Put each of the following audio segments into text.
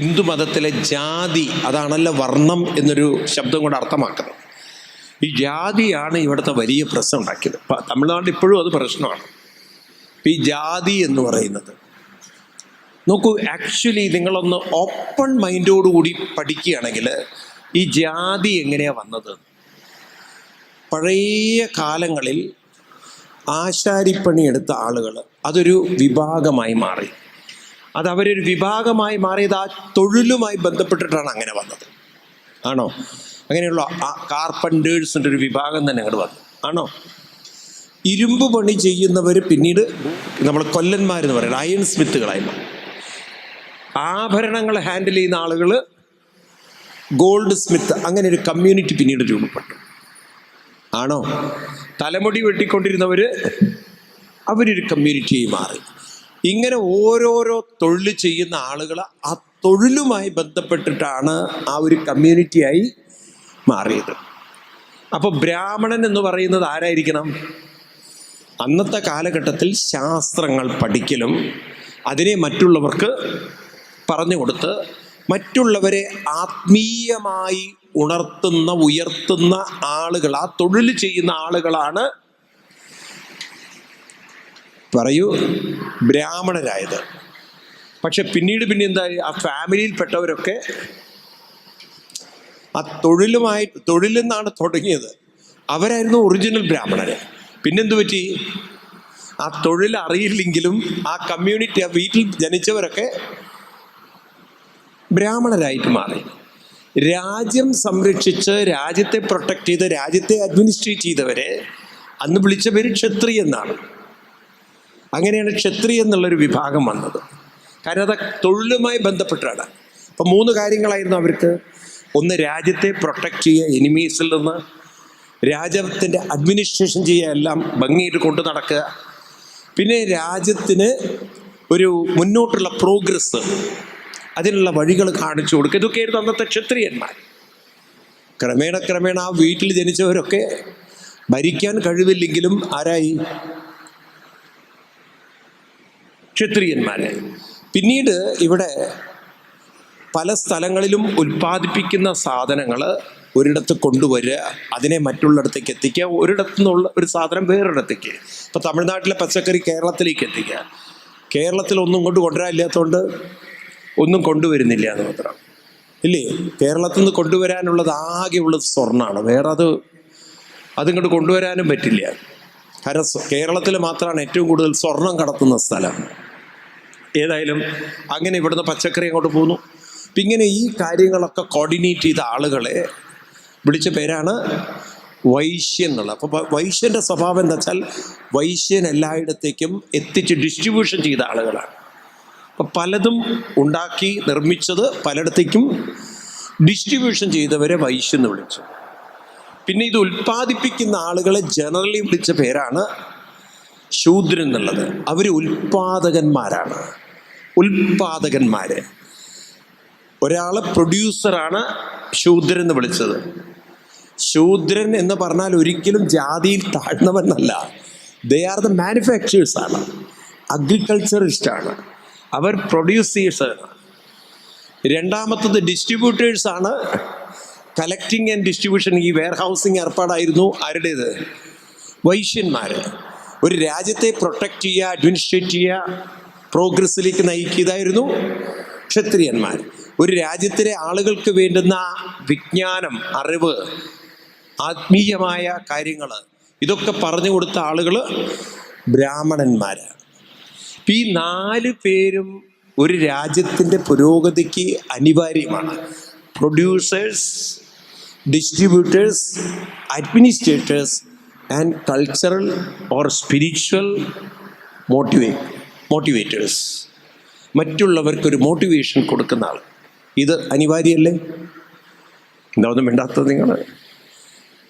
ഹിന്ദു മതത്തിലെ ജാതി അതാണല്ലോ വർണം എന്നൊരു ശബ്ദം കൊണ്ട് അർത്ഥമാക്കുന്നത്. ഈ ജാതിയാണ് ഇവിടുത്തെ വലിയ പ്രശ്നം ഉണ്ടാക്കിയത്. തമിഴ്നാട് തമിഴ്നാട്ടിൽ ഇപ്പോഴും അത് പ്രശ്നമാണ്. ഈ ജാതി എന്ന് പറയുന്നത്. നോക്കൂ ആക്ച്വലി നിങ്ങളൊന്ന് ഓപ്പൺ മൈൻഡോടുകൂടി പഠിക്കുകയാണെങ്കിൽ ഈ ജാതി എങ്ങനെയാണ് വന്നത്? പഴയ കാലങ്ങളിൽ ആശാരിപ്പണി എടുത്ത ആളുകൾ അതൊരു വിഭാഗമായി മാറി. അത് അവരൊരു വിഭാഗമായി മാറിയത് ആ തൊഴിലുമായി ബന്ധപ്പെട്ടിട്ടാണ് അങ്ങനെ വന്നത്. ആണോ? അങ്ങനെയുള്ള കാർപ്പന്റേഴ്സിന്റെ ഒരു വിഭാഗം തന്നെ അങ്ങോട്ട് വന്നു. ആണോ? ഇരുമ്പ് പണി ചെയ്യുന്നവർ പിന്നീട് നമ്മൾ കൊല്ലന്മാരെന്ന് പറയുന്നത് അയൺ സ്മിത്തുകളായി മാറി. ആഭരണങ്ങൾ ഹാൻഡിൽ ചെയ്യുന്ന ആളുകൾ ഗോൾഡ് സ്മിത്ത് അങ്ങനെ ഒരു കമ്മ്യൂണിറ്റി പിന്നീട് രൂപപ്പെട്ടു. ആണോ? തലമുടി വെട്ടിക്കൊണ്ടിരുന്നവർ അവരൊരു കമ്മ്യൂണിറ്റിയായി മാറി. ഇങ്ങനെ ഓരോരോ തൊഴിൽ ചെയ്യുന്ന ആളുകൾ ആ തൊഴിലുമായി ബന്ധപ്പെട്ടിട്ടാണ് ആ ഒരു കമ്മ്യൂണിറ്റിയായി മാറിയത്. അപ്പോൾ ബ്രാഹ്മണൻ എന്ന് പറയുന്നത് ആരായിരിക്കണം? അന്നത്തെ കാലഘട്ടത്തിൽ ശാസ്ത്രങ്ങൾ പഠിക്കലും അതിനെ മറ്റുള്ളവർക്ക് പറഞ്ഞു കൊടുത്ത് മറ്റുള്ളവരെ ആത്മീയമായി ഉണർത്തുന്ന ഉയർത്തുന്ന ആളുകൾ ആ തൊഴിൽ ചെയ്യുന്ന ആളുകളാണ് പറയൂ ബ്രാഹ്മണരായത് പക്ഷെ പിന്നീട് പിന്നെ എന്തായി ആ ഫാമിലിയിൽപ്പെട്ടവരൊക്കെ ആ തൊഴിലുമായി തൊഴിലിൽ നിന്നാണ് തുടങ്ങിയത്. അവരായിരുന്നു ഒറിജിനൽ ബ്രാഹ്മണര്. പിന്നെന്തു പറ്റി? ആ തൊഴിൽ അറിയില്ലെങ്കിലും ആ കമ്മ്യൂണിറ്റി ആ വീട്ടിൽ ജനിച്ചവരൊക്കെ ബ്രാഹ്മണരായിട്ട് മാറി. രാജ്യം സംരക്ഷിച്ച് രാജ്യത്തെ പ്രൊട്ടക്ട് ചെയ്ത് രാജ്യത്തെ അഡ്മിനിസ്ട്രേറ്റ് ചെയ്തവരെ അന്ന് വിളിച്ച പേര് ക്ഷത്രി എന്നാണ്. അങ്ങനെയാണ് ക്ഷത്രിയ എന്നുള്ളൊരു വിഭാഗം വന്നത്. കാരണം അത് തൊഴിലുമായി ബന്ധപ്പെട്ടാണ്. അപ്പം മൂന്ന് കാര്യങ്ങളായിരുന്നു അവർക്ക്. ഒന്ന് രാജ്യത്തെ പ്രൊട്ടക്റ്റ് ചെയ്യുക എനിമീസിൽ നിന്ന് രാജ്യത്തിന്റെ അഡ്മിനിസ്ട്രേഷൻ ചെയ്യുക എല്ലാം ഭംഗിയിട്ട് കൊണ്ടു നടക്കുക. പിന്നെ രാജ്യത്തിന് ഒരു മുന്നോട്ടുള്ള പ്രോഗ്രസ് അതിനുള്ള വഴികൾ കാണിച്ചു കൊടുക്കുക. ഇതൊക്കെയായിരുന്നു അന്നത്തെ ക്ഷത്രിയന്മാർ. ക്രമേണ ക്രമേണ ആ വീട്ടിൽ ജനിച്ചവരൊക്കെ ഭരിക്കാൻ കഴിവില്ലെങ്കിലും ആരായി? ക്ഷത്രിയന്മാരെ. പിന്നീട് ഇവിടെ പല സ്ഥലങ്ങളിലും ഉൽപ്പാദിപ്പിക്കുന്ന സാധനങ്ങൾ ഒരിടത്ത് കൊണ്ടുവരിക അതിനെ മറ്റുള്ളിടത്തേക്ക് എത്തിക്കുക ഒരിടത്തു നിന്നുള്ള ഒരു സാധനം വേറൊരിടത്തേക്ക്. ഇപ്പം തമിഴ്നാട്ടിലെ പച്ചക്കറി കേരളത്തിലേക്ക് എത്തിക്കുക. കേരളത്തിൽ ഒന്നും കൊണ്ട് കൊണ്ടുവരാനില്ലാത്തതുകൊണ്ട് ഒന്നും കൊണ്ടുവരുന്നില്ല എന്ന് മാത്രം. ഇല്ലേ? കേരളത്തിൽ നിന്ന് കൊണ്ടുവരാനുള്ളത് ആകെയുള്ളത് സ്വർണമാണ് വേറെ അത് അതിങ്ങോട്ട് കൊണ്ടുവരാനും പറ്റില്ല. കാരണം കേരളത്തിൽ മാത്രമാണ് ഏറ്റവും കൂടുതൽ സ്വർണം കടത്തുന്ന സ്ഥലം. ഏതായാലും അങ്ങനെ ഇവിടുന്ന് പച്ചക്കറി അങ്ങോട്ട് പോന്നു. അപ്പം ഇങ്ങനെ ഈ കാര്യങ്ങളൊക്കെ കോർഡിനേറ്റ് ചെയ്ത ആളുകളെ വിളിച്ച പേരാണ് വൈശ്യൻ എന്നുള്ളത്. അപ്പോൾ വൈശ്യന്റെ സ്വഭാവം എന്താ വെച്ചാൽ വൈശ്യൻ എല്ലായിടത്തേക്കും എത്തിച്ച് ഡിസ്ട്രിബ്യൂഷൻ ചെയ്ത ആളുകളാണ്. അപ്പം പലതും ഉണ്ടാക്കി നിർമ്മിച്ചത് പലയിടത്തേക്കും ഡിസ്ട്രിബ്യൂഷൻ ചെയ്തവരെ വൈശ്യം എന്ന് വിളിച്ചു. പിന്നെ ഇത് ഉൽപ്പാദിപ്പിക്കുന്ന ആളുകളെ ജനറലി വിളിച്ച പേരാണ് ശൂദ്രൻ എന്നുള്ളത് അവർ ഉൽപാദകന്മാരാണ്. ഉൽപാദകന്മാര്. ഒരാൾ പ്രൊഡ്യൂസറാണ് ശൂദ്രൻ എന്ന് വിളിച്ചത്. ശൂദ്രൻ എന്ന് പറഞ്ഞാൽ ഒരിക്കലും ജാതിയിൽ താഴ്ന്നവനല്ല. ദേ ആർ ദ മാനുഫാക്ചേഴ്സ് ആണ്. അഗ്രികൾച്ചറിസ്റ്റ് ആണ്. അവർ പ്രൊഡ്യൂസേഴ്സ് ആണ്. രണ്ടാമത്തത് ഡിസ്ട്രിബ്യൂട്ടേഴ്സ് ആണ്. കളക്ടിങ് ആൻഡ് ഡിസ്ട്രിബ്യൂഷൻ ഈ വെയർ ഹൗസിങ് ഏർപ്പാടായിരുന്നു. ആരുടേത്? വൈശ്യന്മാർ ഒരു രാജ്യത്തെ പ്രൊട്ടക്റ്റ് ചെയ്യുക അഡ്മിനിസ്ട്രേറ്റ് ചെയ്യുക പ്രോഗ്രസ്സിലേക്ക് നയിക്കുകയായിരുന്നു ക്ഷത്രിയന്മാർ. ഒരു രാജ്യത്തിലെ ആളുകൾക്ക് വേണ്ടുന്ന വിജ്ഞാനം അറിവ് ആത്മീയമായ കാര്യങ്ങൾ ഇതൊക്കെ പറഞ്ഞു കൊടുത്ത ആളുകൾ ബ്രാഹ്മണന്മാരാണ് ഈ നാല് പേരും ഒരു രാജ്യത്തിന്റെ പുരോഗതിക്ക് അനിവാര്യമാണ്. Producers distributors administrators and cultural or spiritual മോട്ടിവേ motivators മറ്റുള്ളവർക്കൊരു മോട്ടിവേഷൻ കൊടുക്കുന്ന ആൾ. ഇത് അനിവാര്യമല്ലേ? എന്താ ഒന്നും വേണ്ടാത്തത് നിങ്ങൾ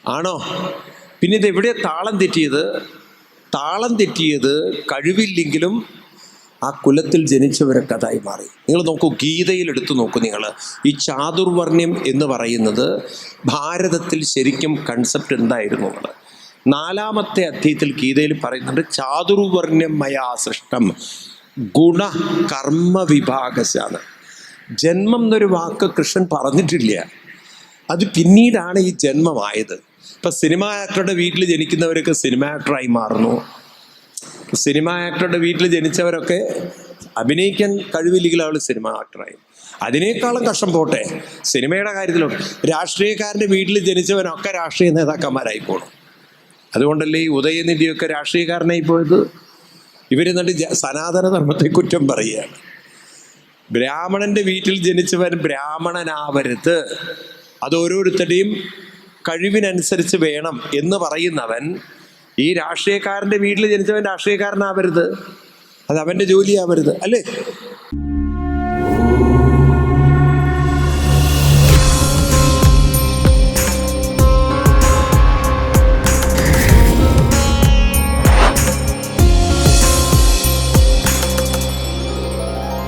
ആണോ? പിന്നെ ഇത് എവിടെ താളം തെറ്റിയത്? താളം തെറ്റിയത് കഴിവില്ലെങ്കിലും ആ കുലത്തിൽ ജനിച്ചവരൊക്കെ അതായി മാറി. നിങ്ങൾ നോക്കൂ ഗീതയിൽ എടുത്തു നോക്കൂ നിങ്ങൾ ഈ ചാതുർവർണ്യം എന്ന് പറയുന്നത് ഭാരതത്തിൽ ശരിക്കും കൺസെപ്റ്റ് എന്തായിരുന്നു എന്നുള്ളത് നാലാമത്തെ അധ്യയത്തിൽ ഗീതയിൽ പറയുന്നുണ്ട് ചാതുർവർണ്യം മയാ സൃഷ്ടം ഗുണ കർമ്മ വിഭാഗശാണ് ജന്മം എന്നൊരു വാക്ക് കൃഷ്ണൻ പറഞ്ഞിട്ടില്ല. അത് പിന്നീടാണ് ഈ ജന്മമായത്. ഇപ്പൊ സിനിമ ആക്ടറുടെ വീട്ടിൽ ജനിക്കുന്നവരൊക്കെ സിനിമ ആക്ടറായി മാറുന്നു. സിനിമ ആക്ടറുടെ വീട്ടിൽ ജനിച്ചവരൊക്കെ അഭിനയിക്കാൻ കഴിവില്ലെങ്കിൽ അവൾ സിനിമ ആക്ടറായി. അതിനേക്കാളും കഷ്ടം പോട്ടെ സിനിമയുടെ കാര്യത്തിലോട്ട്. രാഷ്ട്രീയക്കാരന്റെ വീട്ടിൽ ജനിച്ചവനൊക്കെ രാഷ്ട്രീയ നേതാക്കന്മാരായി പോകണം അതുകൊണ്ടല്ലേ ഈ ഉദയനിധിയൊക്കെ രാഷ്ട്രീയക്കാരനായി പോയത്? ഇവരെന്നിട്ട് ജ- സനാതന ധർമ്മത്തെ കുറ്റം പറയുകയാണ്. ബ്രാഹ്മണന്റെ വീട്ടിൽ ജനിച്ചവൻ ബ്രാഹ്മണനാവരുത്. അത് ഓരോരുത്തരുടെയും കഴിവിനനുസരിച്ച് വേണം എന്ന് പറയുന്നവൻ ഈ രാഷ്ട്രീയക്കാരന്റെ വീട്ടിൽ ജനിച്ചവൻ രാഷ്ട്രീയക്കാരനാവരുത്. അത് അവന്റെ ജോലിയാവരുത്. അല്ലേ?